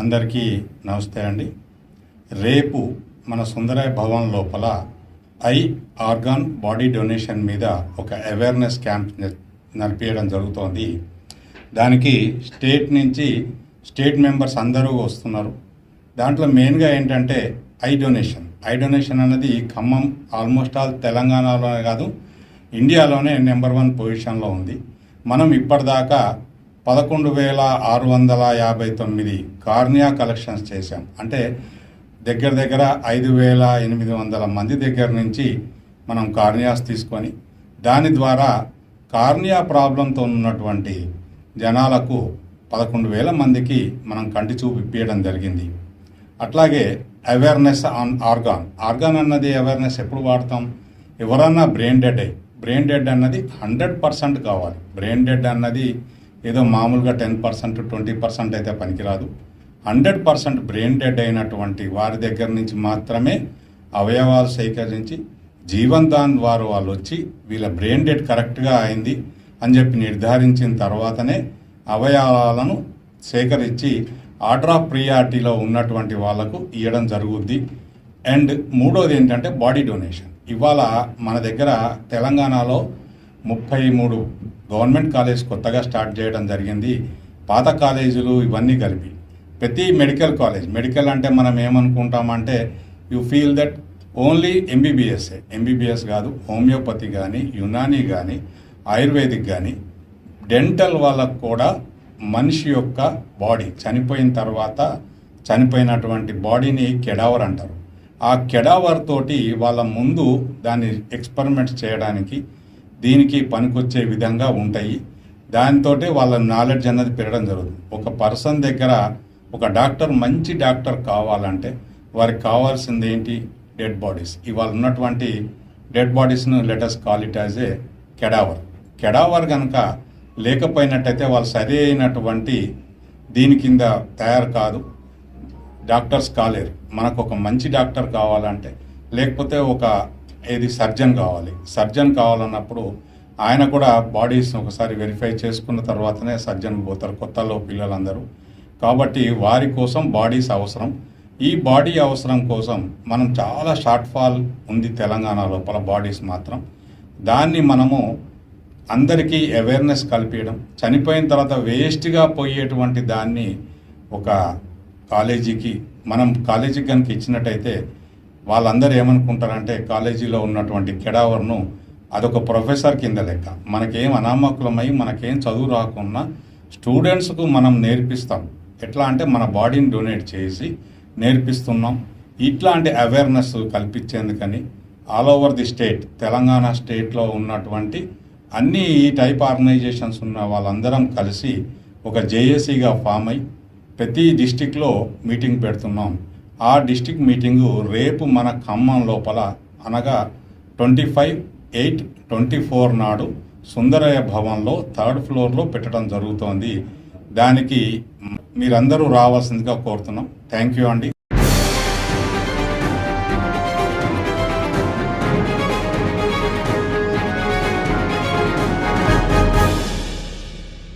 అందరికీ నమస్తే అండి. రేపు మన సుందరాయ భవన్ లోపల ఐ ఆర్గాన్ బాడీ డొనేషన్ మీద ఒక అవేర్నెస్ క్యాంప్ నడిపించడం జరుగుతోంది. దానికి స్టేట్ నుంచి స్టేట్ మెంబర్స్ అందరూ వస్తున్నారు. దాంట్లో మెయిన్గా ఏంటంటే ఐ డొనేషన్. ఐ డొనేషన్ అనేది ఖమ్మం ఆల్మోస్ట్ ఆల్ తెలంగాణలోనే కాదు ఇండియాలోనే నెంబర్ వన్ పొజిషన్లో ఉంది. మనం ఇప్పటిదాకా పదకొండు వేల ఆరు వందల యాభై తొమ్మిది కార్నియా కలెక్షన్స్ చేశాం. అంటే దగ్గర దగ్గర ఐదు వేల ఎనిమిది వందల మంది దగ్గర నుంచి మనం కార్నియాస్ తీసుకొని దాని ద్వారా కార్నియా ప్రాబ్లంతో ఉన్నటువంటి జనాలకు పదకొండు వేల మందికి మనం కంటి చూపు ఇప్పించడం జరిగింది. అట్లాగే అవేర్నెస్ ఆన్ ఆర్గాన్ ఆర్గాన్ అన్నది అవేర్నెస్ ఎప్పుడు వాడతాం? ఎవరన్నా బ్రెయిన్ డెడ్ అయ్యి బ్రెయిన్ డెడ్ అన్నది హండ్రెడ్ పర్సెంట్ కావాలి. బ్రెయిన్ డెడ్ అన్నది ఏదో మామూలుగా టెన్ పర్సెంట్ ట్వంటీ పర్సెంట్ అయితే పనికిరాదు. హండ్రెడ్ పర్సెంట్ బ్రెయిన్ డెడ్ అయినటువంటి వారి దగ్గర నుంచి మాత్రమే అవయవాలు సేకరించి జీవన్ దాన్ వారు వాళ్ళు వచ్చి వీళ్ళ బ్రెయిన్ డెడ్ కరెక్ట్గా అయింది అని చెప్పి నిర్ధారించిన తర్వాతనే అవయవాలను సేకరించి ఆర్డర్ ఆఫ్ ప్రియారిటీలో ఉన్నటువంటి వాళ్ళకు ఇవ్వడం జరుగుద్ది. అండ్ మూడోది ఏంటంటే బాడీ డొనేషన్. ఇవాళ మన దగ్గర తెలంగాణలో ముప్పై మూడు గవర్నమెంట్ కాలేజ్ కొత్తగా స్టార్ట్ చేయడం జరిగింది. పాత కాలేజీలు ఇవన్నీ కలిపి. ప్రతి మెడికల్ కాలేజ్ మెడికల్ అంటే మనం ఏమనుకుంటామంటే యు ఫీల్ దట్ ఓన్లీ ఎంబీబీఎస్ఏ ఎంబీబీఎస్ కాదు హోమియోపతి కానీ యునానీ కానీ ఆయుర్వేదిక్ కానీ డెంటల్ వాళ్ళకు కూడా మనిషి యొక్క బాడీ చనిపోయిన తర్వాత చనిపోయినటువంటి బాడీని కెడావర్ అంటారు. ఆ కెడావర్ తోటి వాళ్ళ ముందు దాన్ని ఎక్స్పెరిమెంట్స్ చేయడానికి దీనికి పనికొచ్చే విధంగా ఉంటాయి. దాంతో వాళ్ళ నాలెడ్జ్ అన్నది పెరగడం జరుగుతుంది. ఒక పర్సన్ దగ్గర ఒక డాక్టర్ మంచి డాక్టర్ కావాలంటే వారికి కావాల్సింది ఏంటి? డెడ్ బాడీస్ ఇవాళ ఉన్నటువంటి dead బాడీస్ను let us call it as a cadaver cadaver కనుక లేకపోయినట్టయితే వాళ్ళు సరి అయినటువంటి దీని కింద తయారు కాదు. డాక్టర్స్ కాలేరు. మనకు ఒక మంచి డాక్టర్ కావాలంటే లేకపోతే ఒక ఏది సర్జన్ కావాలి. సర్జన్ కావాలన్నప్పుడు ఆయన కూడా బాడీస్ని ఒకసారి వెరిఫై చేసుకున్న తర్వాతనే సర్జన్ పోతారు కొత్తలో పిల్లలందరూ. కాబట్టి వారి కోసం బాడీస్ అవసరం. ఈ బాడీ అవసరం కోసం మనం చాలా షార్ట్ ఫాల్ ఉంది తెలంగాణ లోపల బాడీస్ మాత్రం. దాన్ని మనము అందరికీ అవేర్నెస్ కల్పించడం. చనిపోయిన తర్వాత వేస్ట్గా పోయేటువంటి దాన్ని ఒక కాలేజీకి మనం కాలేజీకి కనుక ఇచ్చినట్టయితే వాళ్ళందరూ ఏమనుకుంటారంటే కాలేజీలో ఉన్నటువంటి కెడావర్ను అదొక ప్రొఫెసర్ కింద లెక్క. మనకేం అనామకులమై మనకేం చదువు రాకున్నా స్టూడెంట్స్కు మనం నేర్పిస్తాం. ఎట్లా అంటే మన బాడీని డొనేట్ చేసి నేర్పిస్తున్నాం. ఇట్లాంటి awareness కల్పించేందుకని all over the state Telangana స్టేట్లో ఉన్నటువంటి అన్ని ఈ టైప్ ఆర్గనైజేషన్స్ ఉన్న వాళ్ళందరం కలిసి ఒక జేఏసీగా ఫామ్ అయి ప్రతి డిస్టిక్లో మీటింగ్ పెడుతున్నాం. ఆ డిస్టిక్ మీటింగు రేపు మన ఖమ్మం లోపల అనగా twenty five eight twenty four నాడు సుందరయ్య భవన్లో థర్డ్ ఫ్లోర్లో పెట్టడం జరుగుతోంది. దానికి మీరందరూ రావాల్సిందిగా కోరుతున్నాం. థ్యాంక్ యూ అండి.